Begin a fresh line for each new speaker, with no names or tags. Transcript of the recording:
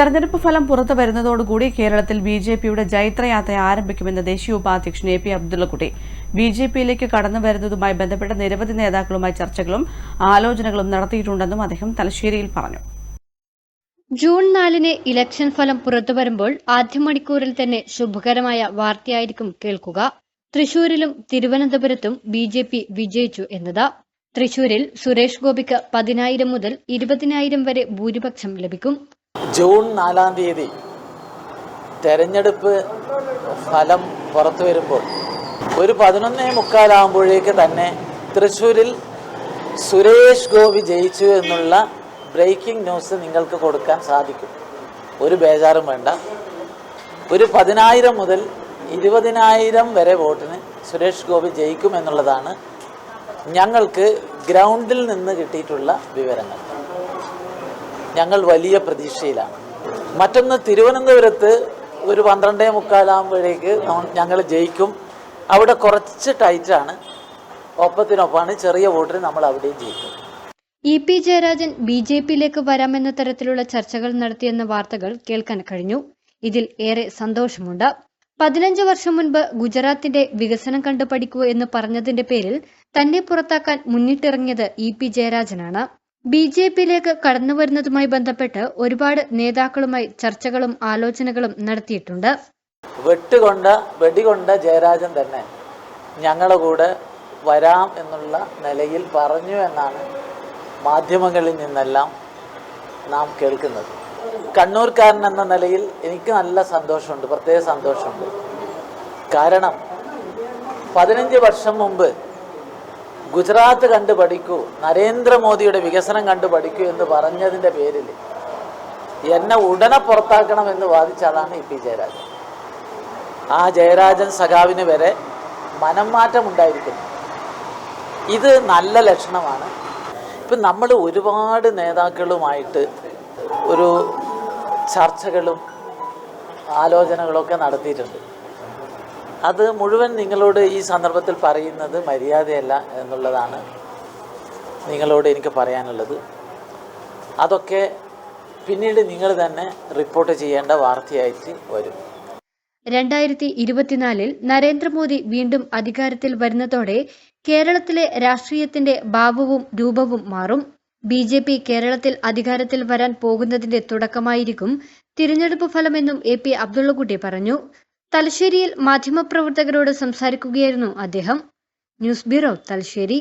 തെരഞ്ഞെടുപ്പ് ഫലം പുറത്തു വരുന്നതോടുകൂടി കേരളത്തിൽ ബി ജെ പിയുടെ ജൈത്രയാത്ര ആരംഭിക്കുമെന്ന് ദേശീയ ഉപാധ്യക്ഷൻ A P Abdullakutty. B J പിയിലേക്ക് കടന്നു വരുന്നതുമായി ബന്ധപ്പെട്ട നിരവധി നേതാക്കളുമായി ചർച്ചകളും ആലോചനകളും നടത്തിയിട്ടുണ്ടെന്നും അദ്ദേഹം തലശ്ശേരിയിൽ പറഞ്ഞു.
ജൂൺ നാലിന് ഇലക്ഷൻ ഫലം പുറത്തു വരുമ്പോൾ ആദ്യ മണിക്കൂറിൽ തന്നെ ശുഭകരമായ വാർത്തയായിരിക്കും കേൾക്കുക. തൃശൂരിലും തിരുവനന്തപുരത്തും ബി ജെ പി വിജയിച്ചു എന്നത്. തൃശൂരിൽ സുരേഷ് ഗോപിക്ക് പതിനായിരം മുതൽ ഇരുപതിനായിരം വരെ ഭൂരിപക്ഷം ലഭിക്കും.
ജൂൺ നാലാം തീയതി തെരഞ്ഞെടുപ്പ് ഫലം പുറത്തു വരുമ്പോൾ ഒരു പതിനൊന്നേ മുക്കാലാകുമ്പോഴേക്ക് തന്നെ തൃശ്ശൂരിൽ സുരേഷ് ഗോപി ജയിച്ചു എന്നുള്ള ബ്രേക്കിംഗ് ന്യൂസ് നിങ്ങൾക്ക് കൊടുക്കാൻ സാധിക്കും. ഒരു ബേജാറും വേണ്ട. ഒരു പതിനായിരം മുതൽ ഇരുപതിനായിരം വരെ വോട്ടിന് സുരേഷ് ഗോപി ജയിക്കും എന്നുള്ളതാണ് ഞങ്ങൾക്ക് ഗ്രൗണ്ടിൽ നിന്ന് കിട്ടിയിട്ടുള്ള വിവരങ്ങൾ. ഞങ്ങൾ വലിയ പ്രതീക്ഷയിലാണ്. മറ്റൊന്ന് തിരുവനന്തപുരത്ത് ഒരു പന്ത്രണ്ടേ മുക്കാലാകുമ്പോഴേക്ക് ഞങ്ങൾ ജയിക്കും. അവിടെ കുറച്ച് ടൈറ്റാണ് ഒപ്പത്തിനൊപ്പമാണ് ചെറിയ വോട്ടിന് നമ്മൾ അവിടെയും ജയിക്കും.
E P Jayarajan B J പിയിലേക്ക് വരാമെന്ന തരത്തിലുള്ള ചർച്ചകൾ നടത്തിയെന്ന വാർത്തകൾ കേൾക്കാൻ കഴിഞ്ഞു. ഇതിൽ ഏറെ സന്തോഷമുണ്ട്. പതിനഞ്ച് വർഷം മുൻപ് ഗുജറാത്തിന്റെ വികസനം കണ്ടു പഠിക്കൂ എന്ന് പറഞ്ഞതിന്റെ പേരിൽ തന്നെ പുറത്താക്കാൻ മുന്നിട്ടിറങ്ങിയത് ഇ പി ജയരാജനാണ്. ബി ജെ പിയിലേക്ക് കടന്നുവരുന്നതുമായി ബന്ധപ്പെട്ട് ഒരുപാട് നേതാക്കളുമായി ചർച്ചകളും ആലോചനകളും നടത്തിയിട്ടുണ്ട്.
വെട്ടുകൊണ്ട വെടികൊണ്ട ജയരാജൻ തന്നെ ഞങ്ങളുടെ കൂടെ വരാം എന്നുള്ള നിലയിൽ പറഞ്ഞു എന്നാണ് മാധ്യമങ്ങളിൽ നിന്നെല്ലാം നാം കേൾക്കുന്നത്. കണ്ണൂർക്കാരൻ എന്ന നിലയിൽ എനിക്ക് നല്ല സന്തോഷമുണ്ട് പ്രത്യേക സന്തോഷമുണ്ട്. കാരണം പതിനഞ്ച് വർഷം മുമ്പ് ഗുജറാത്ത് കണ്ടു പഠിക്കൂ നരേന്ദ്രമോദിയുടെ വികസനം കണ്ടു പഠിക്കൂ എന്ന് പറഞ്ഞതിന്റെ പേരിൽ എന്നെ ഉടനെ പുറത്താക്കണമെന്ന് വാദിച്ച ആളാണ് ഇ പി ജയരാജൻ. ആ ജയരാജൻ സഖാവിന് വരെ മനംമാറ്റം ഉണ്ടായിരിക്കുന്നു. ഇത് നല്ല ലക്ഷണമാണ്. ഇപ്പം നമ്മൾ ഒരുപാട് നേതാക്കളുമായിട്ട് ഒരു ചർച്ചകളും ആലോചനകളൊക്കെ നടത്തിയിട്ടുണ്ട്. അത് മുഴുവൻ നിങ്ങളോട് ഈ സന്ദർഭത്തിൽ പറയുന്നത് മര്യാദയല്ല എന്നുള്ളതാണ് നിങ്ങളോട് എനിക്ക് പറയാനുള്ളത്. അതൊക്കെ പിന്നീട് നിങ്ങൾ തന്നെ റിപ്പോർട്ട് ചെയ്യേണ്ട വാർത്തയായിട്ട് വരും.
രണ്ടായിരത്തി ഇരുപത്തിനാലിൽ നരേന്ദ്രമോദി വീണ്ടും അധികാരത്തിൽ വരുന്നതോടെ കേരളത്തിലെ രാഷ്ട്രീയത്തിന്റെ ഭാവവും രൂപവും മാറും. ബി ജെ പി കേരളത്തിൽ അധികാരത്തിൽ വരാൻ പോകുന്നതിന്റെ തുടക്കമായിരിക്കും തിരഞ്ഞെടുപ്പ് ഫലമെന്നും എ പി അബ്ദുള്ളക്കുട്ടി പറഞ്ഞു. തലശ്ശേരിയിൽ മാധ്യമപ്രവർത്തകരോട് സംസാരിക്കുകയായിരുന്നു അദ്ദേഹം. News bureau Thalassery.